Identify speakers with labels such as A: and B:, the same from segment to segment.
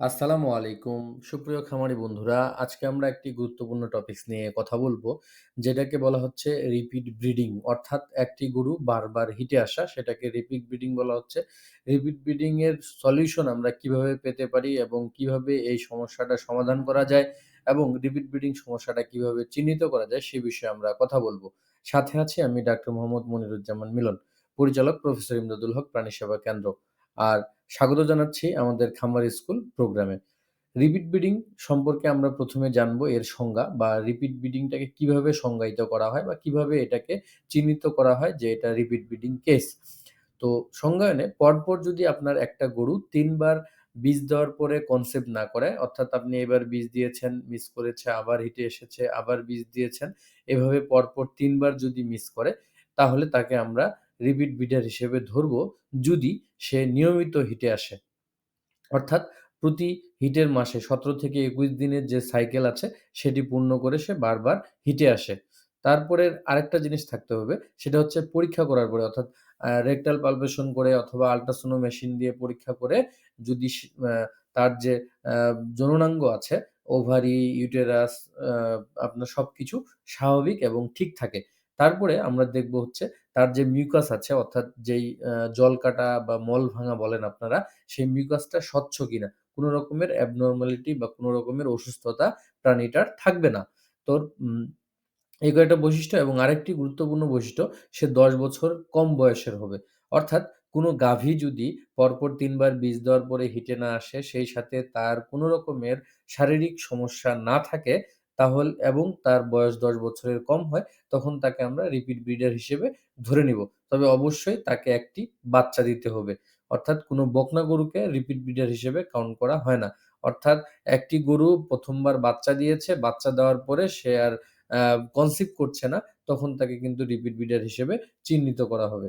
A: আসসালামু আলাইকুম। সুপ্রিয় খামারি বন্ধুরা, আজকে আমরা একটি গুরুত্বপূর্ণ টপিকস নিয়ে কথা বলব। যেটাকে বলা হচ্ছে রিপিট ব্রিডিং অর্থাৎ একটি গরু বারবার হিটে আসা সেটাকে রিপিট ব্রিডিং বলা হচ্ছে। রিপিট ব্রিডিং এর সলিউশন আমরা কীভাবে পেতে পারি এবং কীভাবে এই সমস্যাটা সমাধান করা যায় এবং রিপিট ব্রিডিং সমস্যাটা কীভাবে চিহ্নিত করা যায় সে বিষয়ে আমরা কথা বলব। সাথে আছি আমি ডাক্তার মোহাম্মদ মনিরুজ্জামান মিলন, পরিচালক প্রফেসর ইমদাদুল হক প্রাণী সেবা কেন্দ্র। আর স্বাগত জানাচ্ছি আমাদের খামার স্কুল প্রোগ্রামে। রিপিট ব্রিডিং সম্পর্কে আমরা প্রথমে জানব এর সংজ্ঞা বা রিপিট ব্রিডিংটাকে কীভাবে সংজ্ঞায়িত করা হয় বা কীভাবে এটাকে চিহ্নিত করা হয় যে এটা রিপিট ব্রিডিং কেস। তো সংজ্ঞায়নে পরপর যদি আপনার একটা গরু ৩ বার বীজ দেওয়ার পরে কনসেপ্ট না করে, অর্থাৎ আপনি এবার বীজ দিয়েছেন, মিস করেছে, আবার হিটে এসেছে, আবার বীজ দিয়েছেন, এভাবে পরপর তিনবার যদি মিস করে, তাহলে তাকে আমরা রিপিট ব্রিডার হিসেবে ধরবো যদি সে নিয়মিত হিটে আসে। অর্থাৎ প্রতি হিটের মাসে ১৭ থেকে ২১ দিনের যে সাইকেল আছে সেটি পূর্ণ করে সে বারবার হিটে আসে। তারপরে আরেকটা জিনিস থাকতে হবে সেটা হচ্ছে পরীক্ষা করার পরে অর্থাৎ রেকটাল পালপেশন করে অথবা আল্ট্রাসোনো মেশিন দিয়ে পরীক্ষা করে যদি তার যে আ জননাঙ্গ আছে ওভারি, ইউটেরাস আপনার সবকিছু স্বাভাবিক এবং ঠিক থাকে। তারপরে আমরা দেখব হচ্ছে তার যে মিউকাস আছে অর্থাৎ যেই জল কাটা বা মল ভাঙা বলেন আপনারা, সেই মিউকাসটা স্বচ্ছ কিনা। কোনো রকমের abnormality বা কোন রকমের অসুস্থতা প্রাণীটার থাকবে না। তো উম এই কয়েকটা বৈশিষ্ট্য এবং আরেকটি গুরুত্বপূর্ণ বৈশিষ্ট্য সে ১০ বছর কম বয়সের হবে। অর্থাৎ কোনো গাভী যদি পরপর ৩ বার বীজ দেওয়ার পরে হিটে না আসে, সেই সাথে তার কোনো রকমের শারীরিক সমস্যা না থাকে তাহল এবং তার বয়স ১০ বছরের কম হয়, তখন তাকে আমরা রিপিট ব্রিডার হিসেবে ধরে নিব। তবে অবশ্যই তাকে একটি বাচ্চা দিতে হবে। অর্থাৎ কোনো বকনা গরুকে রিপিট ব্রিডার হিসেবে কাউন্ট করা হয় না। অর্থাৎ একটি গরু প্রথমবার বাচ্চা দিয়েছে, বাচ্চা দেওয়ার পরে সে আর কনসিভ করছে না, তখন তাকে কিন্তু রিপিট ব্রিডার হিসেবে চিহ্নিত করা হবে।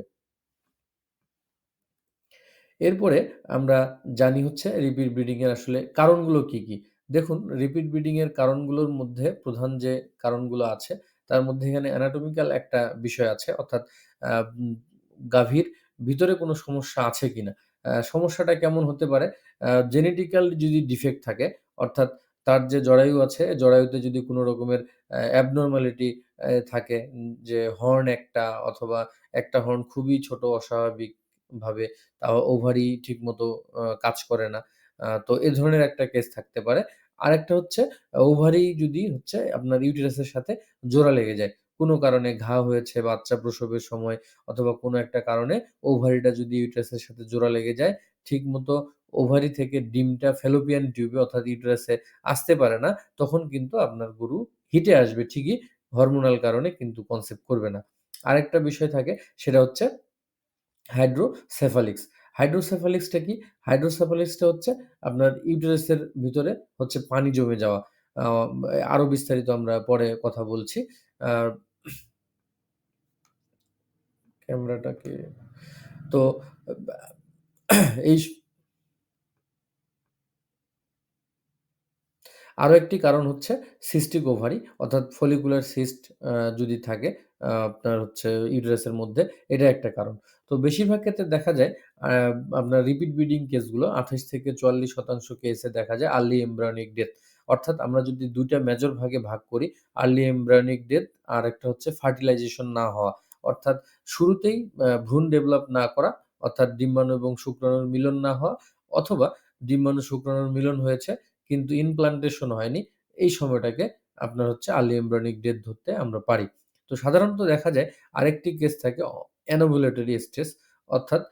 A: এরপরে আমরা জানি হচ্ছে রিপিট ব্রিডিং এর আসলে কারণগুলো কি, কি? দেখুন রিপিট ব্রিডিং এর কারণগুলোর মধ্যে প্রধান যে কারণগুলো আছে, তার মধ্যে এখানে অ্যানাটমিক্যাল একটা বিষয় আছে। অর্থাৎ গাভীর ভিতরে কোনো সমস্যা আছে কিনা? সমস্যাটা কেমন হতে পারে? জেনেটিক্যাল যদি ডিফেক্ট থাকে, অর্থাৎ তার যে জরায়ু আছে, জরায়ুতে যদি কোনো রকমের এ থাকে যে হর্ন একটা অথবা একটা হর্ন খুবই ছোট অস্বাভাবিকভাবে তাও ওভারি ঠিকমতো কাজ করে না। তো এ ধরনের একটা কেস থাকতে পারে। আরেকটা হচ্ছে ওভারি যদি হচ্ছে আপনার ইউটিরাসের সাথে জোড়া লেগে যায়। কোনো কারণে ঘা হয়েছে বাচ্চা প্রসবের সময় অথবা কোনো একটা কারণে ওভারিটা যদি ইউটেরাসের সাথে জোড়া লেগে যায়, ঠিক মতো ওভারি থেকে ডিমটা ফেলোপিয়ান টিউবে অর্থাৎ ইউটেরাসে আসতে পারে না, তখন কিন্তু আপনার গরু হিটে আসবে ঠিকই, হরমোনাল কারণে কিন্তু কনসেপ্ট করবে না। আরেকটা বিষয় থাকে সেটা হচ্ছে হাইড্রোসেফালিক্স। হাইড্রোসেফালিক্সটা কি? হাইড্রোসেফালিক্সটা হচ্ছে আপনার ইউটেরাসের ভিতরে হচ্ছে পানি জমে যাওয়া। আরও বিস্তারিত আমরা পরে কথা বলছি। ক্যামেরাটাকে তো, এই স আরও একটি কারণ হচ্ছে সিস্টিক ওভারি, অর্থাৎ ফলিকুলার সিস্ট যদি থাকে আপনার হচ্ছে ইউটেরাসের মধ্যে, এটা একটা কারণ। তো বেশিরভাগ ক্ষেত্রে দেখা যায় আপনার রিপিট ব্রিডিং কেসগুলো ২৮ থেকে ৪৪% কেসে দেখা যায় আর্লি এমব্রায়োনিক ডেথ। অর্থাৎ আমরা যদি ২ টা মেজর ভাগে ভাগ করি, আর্লি এমব্রায়োনিক ডেথ আর একটা হচ্ছে ফার্টিলাইজেশন না হওয়া। অর্থাৎ শুরুতেই ভ্রূণ ডেভেলপ না করা, অর্থাৎ ডিম্বাণু এবং শুক্রাণুর মিলন না হওয়া অথবা ডিম্বাণু শুক্রাণুর মিলন হয়েছে কিন্তু ইমপ্লান্টেশন হয়নি। এই সময়টাকে আপনার হচ্ছে আর্লি এমব্রায়োনিক ডেথ ধরতে আমরা পারি। তো সাধারণত দেখা যায় আরেকটি কেস থাকে অ্যানোভুলেটরি স্টেজ অর্থাৎ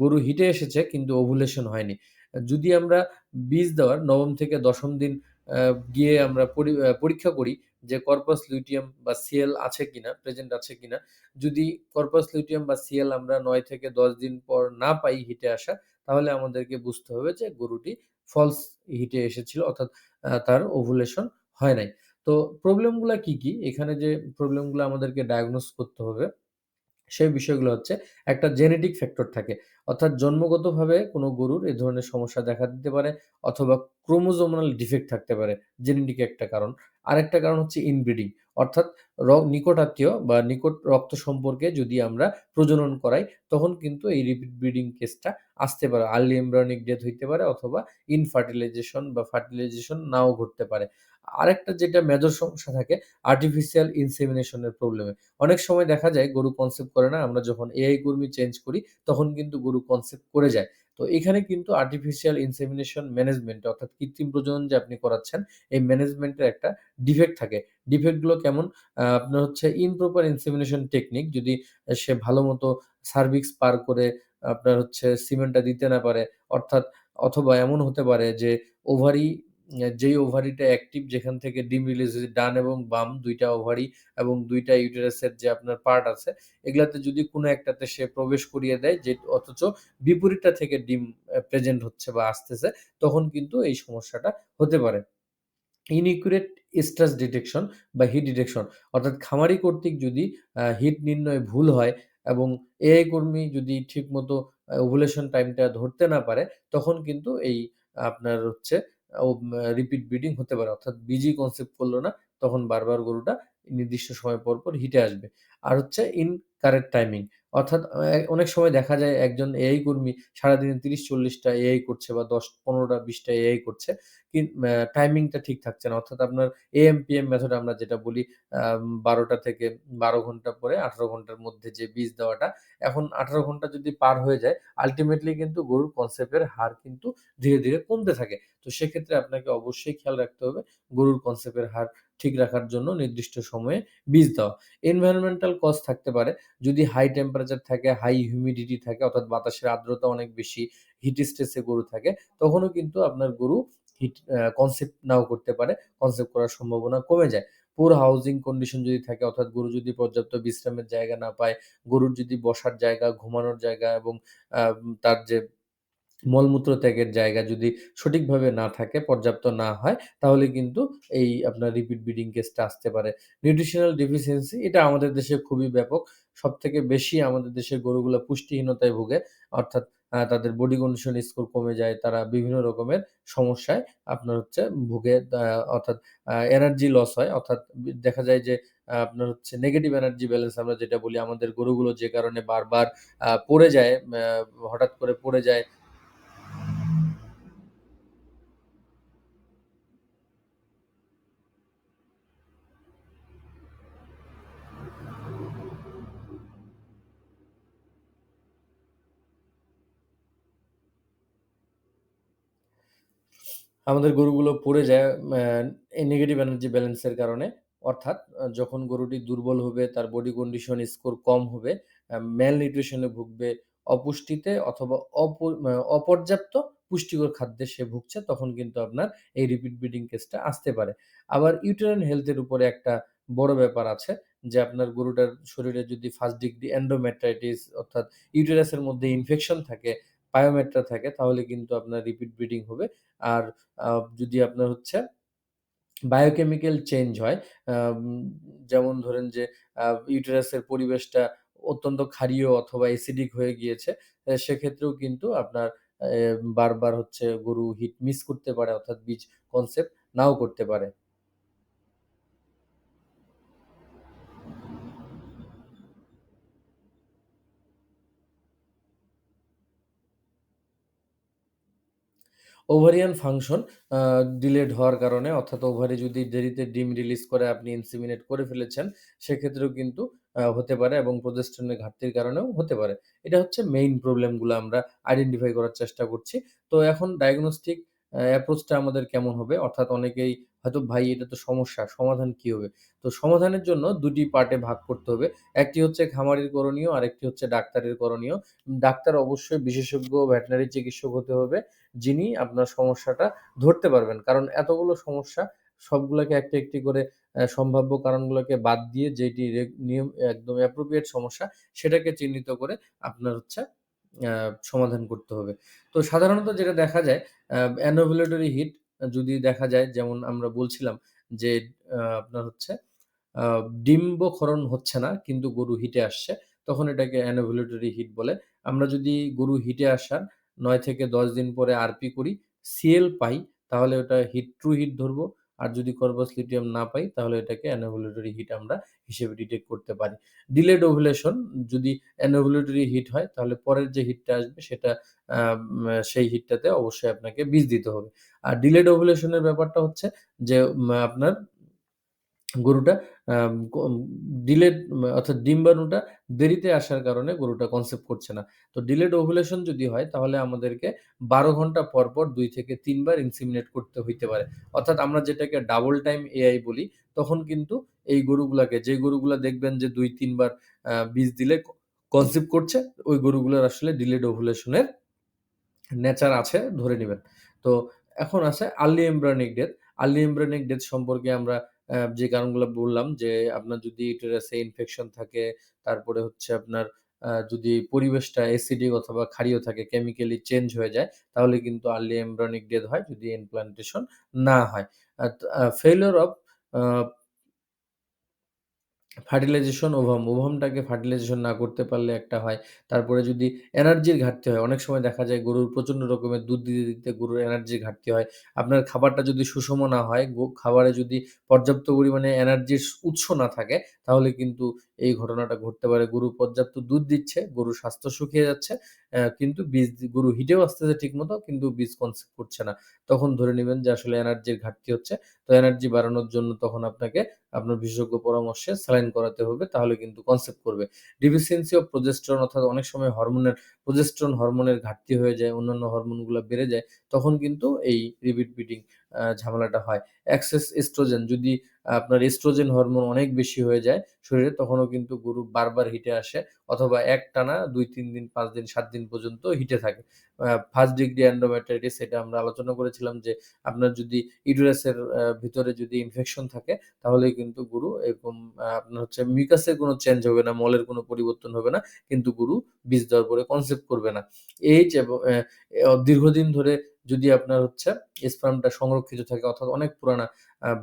A: গরু হিটে এসেছে কিন্তু ওভুলেশন হয়নি। যদি আমরা বীজ দেওয়ার নবম থেকে ১০ম দিন গিয়ে আমরা পরীক্ষা করি যে কর্পাস লুটিয়াম বা সিএল আছে কিনা, প্রেজেন্ট আছে কিনা। যদি কর্পাস লুটিয়াম বা সিএল আমরা নয় থেকে ১০ দিন পর না পাই হিটে আসা, তাহলে আমাদেরকে বুঝতে হবে যে গরুটি ফলস হিটে এসেছিল অর্থাৎ তার ওভুলেশন হয় নাই। তো প্রবলেমগুলা কি, কি? এখানে যে প্রবলেমগুলা আমাদেরকে ডায়াগনোস করতে হবে, সেই বিষয়গুলো হচ্ছে একটা জেনেটিক ফ্যাক্টর থাকে। অর্থাৎ জন্মগতভাবে কোনো গরুর এ ধরনের সমস্যা দেখা দিতে পারে অথবা ক্রোমোজোমাল ডিফেক্ট থাকতে পারে, জেনেটিক একটা কারণ। আরেকটা কারণ হচ্ছে ইনব্রিডিং অর্থাৎ র নিকটাত্মীয় বা নিকট রক্ত সম্পর্কে যদি আমরা প্রজনন করাই, তখন কিন্তু এই রিপিট ব্রিডিং কেসটা আসতে পারে। আর্লি এমব্রায়োনিক ডেথ হইতে পারে অথবা ইনফার্টিলাইজেশন বা ফার্টিলাইজেশন নাও ঘটতে পারে। আরেকটা যেটা মেজর সমস্যা থাকে আর্টিফিশিয়াল ইনসেমিনেশনের প্রবলেমে। অনেক সময় দেখা যায় গরু কনসেপ্ট করে না, আমরা যখন এআই কর্মী চেঞ্জ করি তখন কিন্তু গরু কনসেপ্ট করে যায়। তো এখানে কিন্তু আর্টিফিশিয়াল ইনসেমিনেশন ম্যানেজমেন্ট অর্থাৎ কৃত্রিম প্রজনন যে আপনি করাচ্ছেন, এই ম্যানেজমেন্টের একটা ডিফেক্ট থাকে। ডিফেক্টগুলো কেমন? আপনার হচ্ছে ইমপ্রপার ইনসেমিনেশন টেকনিক যদি সে ভালো মতো সার্ভিক্স পার করে আপনার হচ্ছে সিমেন্টটা দিতে না পারে, অর্থাৎ অথবা এমন হতে পারে যে ওভারি যেই ওভারিটা অ্যাক্টিভ যেখান থেকে ডিম রিলিজ হয়েছে ডান এবং বাম দুইটা ওভারি এবং দুইটা ইউটেরাসের যে আপনার পার্ট আছে, এগুলাতে যদি কোনো একটাতে সে প্রবেশ করিয়ে দেয় যে অথচ বিপরীতটা থেকে ডিম প্রেজেন্ট হচ্ছে বা আসতেছে, তখন কিন্তু এই সমস্যাটা হতে পারে। ইনএকুরেট স্ট্রেস ডিটেকশন বা হিট ডিটেকশন অর্থাৎ খামারি কর্তৃক যদি হিট নির্ণয় ভুল হয় এবং এআই কর্মী যদি ঠিকমতো ওভুলেশন টাইমটা ধরতে না পারে, তখন কিন্তু এই আপনার হচ্ছে রিপিট ব্রিডিং হতে পারে। অর্থাৎ বিজি কনসেপ্ট করল না, তখন বারবার গরুটা নির্দিষ্ট সময় পর, পর হিটে আসবে। আর হচ্ছে ইন কারেক্ট টাইমিং অর্থাৎ অনেক সময় দেখা যায় একজন এআই কর্মী সারাদিনে তিরিশ চল্লিশটা এআই করছে বা দশ পনেরোটা বিশটা এআই করছে। ম্যা টাইমিংটা ঠিক থাকছে না। অর্থাৎ আপনার এএম-পিএম মেথড আমরা যেটা বলি বারোটা থেকে ১২ ঘণ্টা পরে ১৮ ঘণ্টার মধ্যে যে বীজ দেওয়াটা, এখন ১৮ ঘণ্টা যদি পার হয়ে যায়, আলটিমেটলি কিন্তু গরুর কনসেপ্টের হার কিন্তু ধীরে, ধীরে কমতে থাকে। তো সেক্ষেত্রে আপনাকে অবশ্যই খেয়াল রাখতে হবে গরুর কনসেপ্টের হার ঠিক রাখার জন্য নির্দিষ্ট সময়ে বীজ দেওয়া। এনভায়রনমেন্টাল কজ থাকতে পারে। যদি হাই টেম্পারেচার থাকে, হাই হিউমিডিটি থাকে অর্থাৎ বাতাসের আর্দ্রতা অনেক বেশি, হিট স্ট্রেস গরু থাকে, তখনও কিন্তু আপনার গরু হিট কনসেপ্ট নাও করতে পারে। কনসেপ্ট করার সম্ভাবনা কমে যায়। পুর হাউজিং কন্ডিশন যদি থাকে অর্থাৎ গরু যদি পর্যাপ্ত বিশ্রামের জায়গা না পায়, গরুর যদি বসার জায়গা, ঘুমানোর জায়গা এবং তার যে মলমূত্র ত্যাগের জায়গা যদি সঠিকভাবে না থাকে, পর্যাপ্ত না হয়, তাহলে কিন্তু এই আপনার রিপিট ব্রিডিং কেসটা আসতে পারে। নিউট্রিশনাল ডেফিসিয়েন্সি এটা আমাদের দেশে খুবই ব্যাপক। সব থেকে বেশি আমাদের দেশের গরুগুলা পুষ্টিহীনতায় ভোগে। অর্থাৎ তাদের বডি কন্ডিশন স্কোর কমে যায়। তারা বিভিন্ন রকমের সমস্যায় আপনার হচ্ছে ভুগে অর্থাৎ এনার্জি লস হয়। অর্থাৎ দেখা যায় যে আপনার হচ্ছে নেগেটিভ এনার্জি ব্যালেন্স আমরা যেটা বলি আমাদের গরুগুলো যে কারণে বারবার পড়ে যায়, হঠাৎ করে পড়ে যায় আমাদের গরুগুলো পড়ে যায় নেগেটিভ এনার্জি ব্যালেন্সের কারণে। অর্থাৎ যখন গরুটি দুর্বল হবে, তার বডি কন্ডিশন স্কোর কম হবে, ম্যাল নিউট্রিশন ভুগবে, অপুষ্টিতে অথবা অপ অপর্যাপ্ত পুষ্টিকর খাদ্যে সে ভুগছে, তখন কিন্তু আপনার এই রিপিট ব্রিডিং কেসটা আসতে পারে। আবার ইউটেরাইন হেলথের উপরে একটা বড় ব্যাপার আছে যে আপনার গরুটার শরীরে যদি ফার্স্ট ডিগ্রি এন্ডোমেট্রাইটিস অর্থাৎ ইউটেরাসের মধ্যে ইনফেকশন থাকে, পায়োমেট্রা থাকে, তাহলে কিন্তু আপনার রিপিট ব্রিডিং হবে। আর যদি আপনার হচ্ছে বায়োকেমিক্যাল চেঞ্জ হয়, যেমন ধরেন যে ইউটেরাসের পরিবেশটা অত্যন্ত ক্ষারীয় অথবা অ্যাসিডিক হয়ে গিয়েছে, সেক্ষেত্রেও কিন্তু আপনার বারবার হচ্ছে গরু হিট মিস করতে পারে অর্থাৎ বীজ কনসেপ্ট নাও করতে পারে। ওভারিয়ান ফাংশন ডিলেড হওয়ার কারণে অর্থাৎ ওভারে যদি দেরিতে ডিম রিলিজ করে আপনি ইনসিমিনেট করে ফেলেছেন, সেক্ষেত্রেও কিন্তু হতে পারে এবং প্রতিষ্ঠানের ঘাটতির কারণেও হতে পারে। এটা হচ্ছে মেইন প্রবলেমগুলো আমরা আইডেন্টিফাই করার চেষ্টা করছি। তো এখন ডায়াগনস্টিক অ্যা অ্যাপ্রোচ টা আমাদের কেমন হবে? অর্থাৎ অনেকেই হয়তো ভাই এটা তো সমস্যা, সমাধান কি হবে? তো সমাধানের জন্য দুটি পার্টে ভাগ করতে হবে। একটি হচ্ছে খামারির করণীয়, আর একটি হচ্ছে ডাক্তারের করণীয়। ডাক্তার অবশ্যই বিশেষজ্ঞ ভেটেনারি চিকিৎসক হতে হবে। যিনি আপনার সমস্যাটা ধরতে পারবেন। কারণ এতগুলো সমস্যা সবগুলোকে একটি, একটি করে সম্ভাব্য কারণগুলোকে বাদ দিয়ে যেটি নিয়ম একদম অ্যাপ্রোপ্রিয়েট সমস্যা সেটাকে চিহ্নিত করে আপনার হচ্ছে সমাধান করতে হবে। তো সাধারণত যেটা দেখা যায় অ্যা অ্যানোভুলেটরি হিট যদি দেখা যায় যেমন আমরা বলছিলাম যে আপনার হচ্ছে ডিম্বক্ষরণ হচ্ছে না কিন্তু গরু হিটে আসছে। তখন এটাকে অ্যানোভুলেটরি হিট বলে। আমরা যদি গরু হিটে আসার নয় থেকে ১০ দিন পরে আরপি করি, সিএল পাই তাহলে ওটা হিট ট্রু হিট ধরবো। আর যদি কর্পাস লিটিয়াম না পাই, তাহলে এটাকে অ্যানোভুলেটরি হিট আমরা হিসেবে ডিটেক্ট করতে পারি। ডিলেড ওভুলেশন যদি অ্যানোভুলেটরি হিট হয়, তাহলে পরের যে হিটটা আসবে, সেটা সেই হিটটাতে অবশ্যই আপনাকে বীজ দিতে হবে। আর ডিলেড ওভুলেশনের ব্যাপারটা হচ্ছে যে আপনার গরুটা ডিলেড অর্থাৎ ডিম্বাণুটা দেরিতে আসার কারণে গরুটা কনসেপ্ট করছে না। তো ডিলেড ওভুলেশন যদি হয় তাহলে আমাদেরকে ১২ ঘণ্টা পর, পর দুই থেকে তিনবার ইনসিমিনেট করতে হইতে পারে। অর্থাৎ আমরা যেটাকে ডাবল টাইম এআই বলি তখন কিন্তু এই গরুগুলাকে যে গরুগুলা দেখবেন যে দুই তিনবার বীজ দিলে কনসেপ্ট করছে ওই গরুগুলোর আসলে ডিলেড ওভুলেশনের নেচার আছে ধরে নেবেন তো এখন আছে early embryonic death. Early embryonic death সম্পর্কে আমরা আ যে কারণগুলো বললাম যে আপনার যদি ইউটেরাসে ইনফেকশন থাকে, তারপরে হচ্ছে আপনার আহ, যদি পরিবেশটা অ্যাসিডিক অথবা ক্ষারীয় থাকে, কেমিক্যালি চেঞ্জ হয়ে যায়, তাহলে কিন্তু আর্লি এমব্রনিক ডেথ হয় যদি ইমপ্লান্টেশন না হয়। ফেলিওর অফ ফার্টিলাইজেশন ওভাম, ওভামটাকে ফার্টিলাইজেশন না করতে পারলে একটা হয়। তারপরে যদি এনার্জির ঘাটতি হয়, অনেক সময় দেখা যায় গরুর প্রচণ্ড রকমের দুধ দিতে, দিতে গরুর এনার্জির ঘাটতি হয়। আপনার খাবারটা যদি সুষম না হয়, খাবারে যদি পর্যাপ্ত পরিমাণে এনার্জির উৎস না থাকে, তাহলে কিন্তু এই ঘটনাটা ঘটতে পারে। গরু পর্যাপ্ত দুধ দিচ্ছে, গরুর স্বাস্থ্য শুকিয়ে যাচ্ছে, কিন্তু বীজ গরু হিটেও আসতেছে ঠিকমতো কিন্তু বীজ কনসেপ্ট করছে না। তখন ধরে নিবেন যে আসলে এনার্জির ঘাটতি হচ্ছে। তো এনার্জি বাড়ানোর জন্য তখন আপনাকে আপনার বিশেষজ্ঞ পরামর্শে স্যালাইন করাতে হবে তাহলে কিন্তু কনসেপ্ট করবে। ডিফিসিয়েন্সি অফ প্রোজেস্টেরন অর্থাৎ অনেক সময় হরমোনের প্রোজেস্টেরন হরমোনের ঘাটতি হয়ে যায়, অন্যান্য হরমোনগুলা বেড়ে যায়, তখন কিন্তু এই রিপিট ব্রিডিং আ ঝামেলাটা হয়। এক্সেস এস্ট্রোজেন যদি আপনার এস্ট্রোজেন হরমোন অনেক বেশি হয়ে যায় শরীরে তখনও কিন্তু গরু বারবার হিটে আসে অথবা একটানা ২-৩ দিন, পাঁচ দিন, ৭ দিন পর্যন্ত হিটে থাকে। ফার্স্ট ডিগ্রি এন্ডোমেট্রাইটিস এটা আমরা আলোচনা করেছিলাম যে আপনার যদি ইউটেরাসের আ ভিতরে যদি ইনফেকশন থাকে তাহলেই কিন্তু গরু এরকম আপনার হচ্ছে মিউকাসের কোনো চেঞ্জ হবে না, মলের কোনো পরিবর্তন হবে না। কিন্তু গরু বীজ দেওয়ার পরে কনসেপ্ট করবে না। এইচ এবং দীর্ঘদিন ধরে যদি আপনার হচ্ছে স্পার্মটা সংরক্ষিত থাকে অর্থাৎ অনেক পুরানা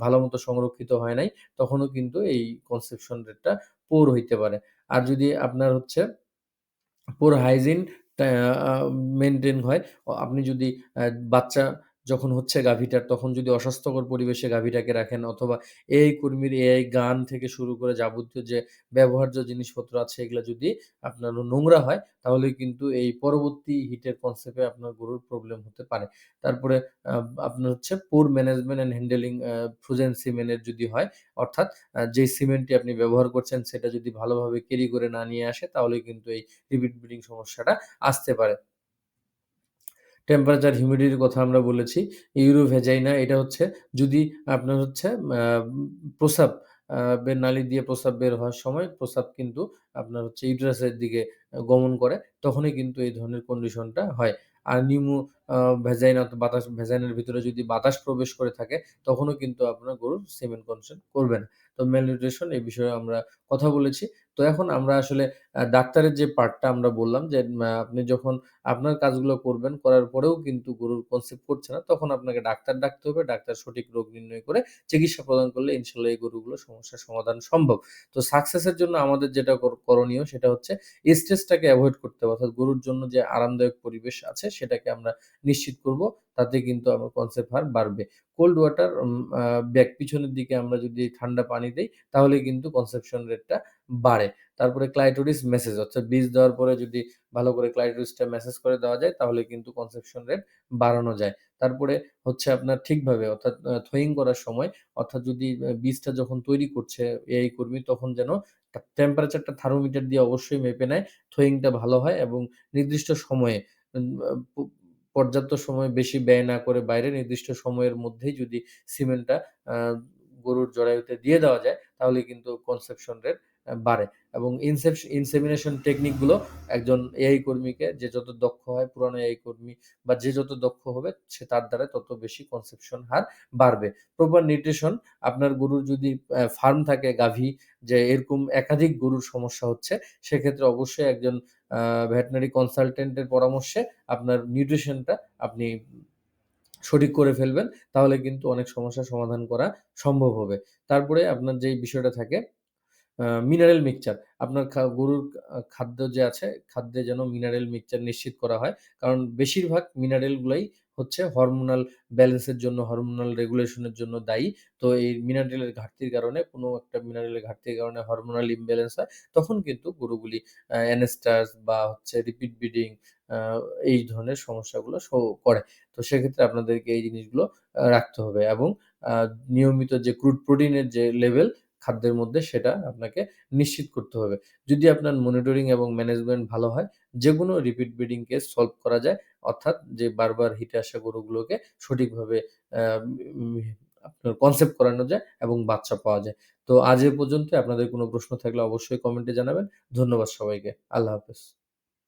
A: ভালো মতো সংরক্ষিত হয় নাই, তখনও কিন্তু এই কনসেপশন রেটটা পোর হইতে পারে। আর যদি আপনার হচ্ছে পোর হাইজিন মেনটেন হয়, আপনি যদি বাচ্চা যখন হচ্ছে গাভীটার তখন যদি অস্বাস্থ্যকর পরিবেশে গাভীটাকে রাখেন অথবা এআই কর্মীর এআই গান থেকে শুরু করে যাবতীয় যে ব্যবহার্য জিনিসপত্র আছে, এগুলা যদি আপনার নোংরা হয়, তাহলে কিন্তু এই পরবর্তী হিটের কনসেপ্টে আপনার গরুর প্রবলেম হতে পারে। তারপরে আপনার হচ্ছে পুর ম্যানেজমেন্ট অ্যান্ড হ্যান্ডেলিং ফ্রোজেন সিমেন্টের যদি হয়, অর্থাৎ যে সিমেন্টটি আপনি ব্যবহার করছেন, সেটা যদি ভালোভাবে ক্যারি করে না নিয়ে আসে, তাহলে কিন্তু এই রিপিট ব্রিডিং সমস্যাটা আসতে পারে। টেম্পারেচার হিউমিডিটির কথা আমরা বলেছি। ইউরো ভেজাইনা এটা হচ্ছে যদি আপনার হচ্ছে প্রস্রাব বের নালী দিয়ে প্রস্রাব বের হওয়ার সময় প্রস্রাব কিন্তু আপনার হচ্ছে ইউটারাসের দিকে গমন করে, তখনই কিন্তু এই ধরনের কন্ডিশনটা হয়। আর নিউমো ভেজাইনা বাতাস ভেজাইনের ভিতরে যদি বাতাস প্রবেশ করে থাকে, তখনও কিন্তু আপনার গরুর সেমেন কনসেপ্ট করবে না। তো ম্যালনিউট্রিশন এই বিষয়ে আমরা কথা বলেছি। তো এখন আমরা আসলে ডাক্তারের যে পার্টটা আমরা বললাম যে আপনি যখন আপনার কাজগুলো করবেন, করার পরেও কিন্তু গরুর কনসেপ্ট করছে না, তখন আপনাকে ডাক্তার ডাকতে হবে। ডাক্তার সঠিক রোগ নির্ণয় করে চিকিৎসা প্রদান করলে ইনশাআল্লাহ এই গরুগুলো সমস্যার সমাধান সম্ভব। তো সাকসেসের জন্য আমাদের যেটা কর করণীয় সেটা হচ্ছে স্ট্রেসটাকে অ্যাভয়েড করতে হবে। অর্থাৎ গরুর জন্য যে আরামদায়ক পরিবেশ আছে সেটাকে আমরা নিশ্চিত করব। তাতে কিন্তু আমার কনসেপ্ট হার বাড়বে। কোল্ড ওয়াটার ব্যাক পিছনের দিকে আমরা যদি ঠান্ডা পানি দেই, তাহলে কিন্তু কনসেপশন রেটটা বাড়ে। তারপরে ক্লাইটোরিস মেসেজ অর্থাৎ বীজ দেওয়ার পরে যদি ভালো করে ক্লাইটোরিসটা মেসেজ করে দেওয়া যায়, তাহলে কিন্তু কনসেপশন রেট বাড়ানো যায়। তারপরে হচ্ছে আপনার ঠিকভাবে, অর্থাৎ, আ থ্রোয়িং করার সময়, অর্থাৎ যদি বীজটা যখন তৈরি করছে এআই কর্মী, তখন যেন টেম্পারেচারটা থার্মোমিটার দিয়ে অবশ্যই মেপে নেয়। থ্রোয়িংটা ভালো হয় এবং নির্দিষ্ট সময়ে পর্যাপ্ত সময় বেশি ব্যয় না করে বাইরে নির্দিষ্ট সময়ের মধ্যেই যদি সিমেন্টটা গরুর জরায়ুতে দিয়ে দেওয়া যায়, তাহলে কিন্তু কনসেপশন রেট বাড়ে এবং ইনসেপস ইনসেমিনেশন টেকনিকগুলো একজন এআই কর্মীকে যে যত দক্ষ হয় পুরানো এআই কর্মী বা যে যত দক্ষ হবে সে তার দ্বারা তত বেশি কনসেপশন হার বাড়বে। প্রপার নিউট্রিশন আপনার গরুর যদি ফার্ম থাকে গাভী যে এরকম একাধিক গরুর সমস্যা হচ্ছে, সেক্ষেত্রে অবশ্যই একজন আ ভেটেনারি কনসালটেন্টের পরামর্শে আপনার নিউট্রিশনটা আপনি সঠিক করে ফেলবেন। তাহলে কিন্তু অনেক সমস্যার সমাধান করা সম্ভব হবে। তারপরে আপনার যেই বিষয়টা থাকে মিনারেল মিক্সচার আপনার গরুর খাদ্য যে আছে, খাদ্যে যেন মিনারেল মিক্সচার নিশ্চিত করা হয়। কারণ বেশিরভাগ মিনারেল গুলাই হচ্ছে হরমোনাল ব্যালেন্সের জন্য, হরমোনাল রেগুলেশনের জন্য দায়ী। তো এই মিনারেলের ঘাটতির কারণে কোনো একটা মিনারেলের ঘাটতির কারণে হরমোনাল ইমব্যালেন্স হয়। তখন কিন্তু গরুগুলি অ্যানাস্টাস বা হচ্ছে রিপিট ব্রিডিং এই ধরনের সমস্যাগুলো শো করে। তো সেক্ষেত্রে আপনাদেরকে এই জিনিসগুলো রাখতে হবে এবং নিয়মিত যে ক্রুড প্রোটিনের যে লেভেল খাদ্যের মধ্যে সেটা আপনাকে নিশ্চিত করতে হবে। যদি আপনার মনিটরিং এবং ম্যানেজমেন্ট ভালো হয়, যে কোনো রিপিট ব্রিডিং কেস সলভ করা যায়। অর্থাৎ যে বারবার হিটে আসা গরুগুলোকে সঠিকভাবে আপনার কনসেপ্ট করানো যায় এবং বাচ্চা পাওয়া যায়। তো আজ এ পর্যন্ত আপনাদের কোনো প্রশ্ন থাকলে অবশ্যই কমেন্টে জানাবেন। ধন্যবাদ সবাইকে। আল্লাহ হাফেজ।